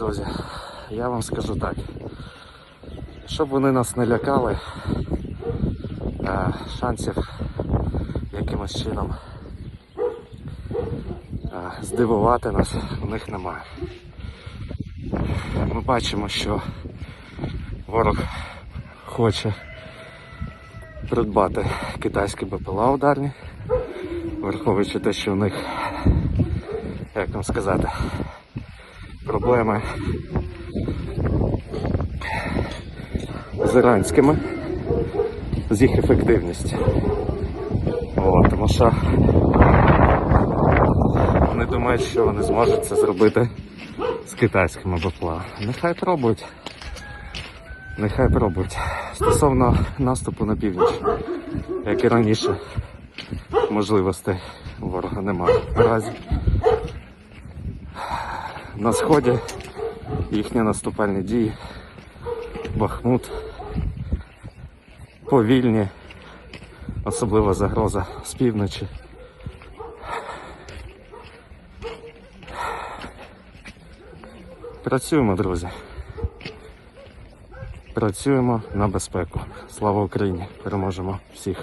друзі, я вам скажу так. Щоб вони нас не лякали, е, шансів якимось чином е, здивувати нас у них немає. Ми бачимо, що ворог хоче придбати китайські БПЛА ударні, враховуючи те, що у них, як вам сказати, проблеми з іранськими, з їх ефективністю. О, тому що вони думають, що вони зможуть це зробити з китайськими БПЛА. Нехай пробують. Нехай пробують. Стосовно наступу на північ, як і раніше, можливостей ворога немає наразі. На сході їхні наступальні дії, Бахмут, повільні, особлива загроза з півночі. Працюємо, друзі. Працюємо на безпеку. Слава Україні! Переможемо всіх.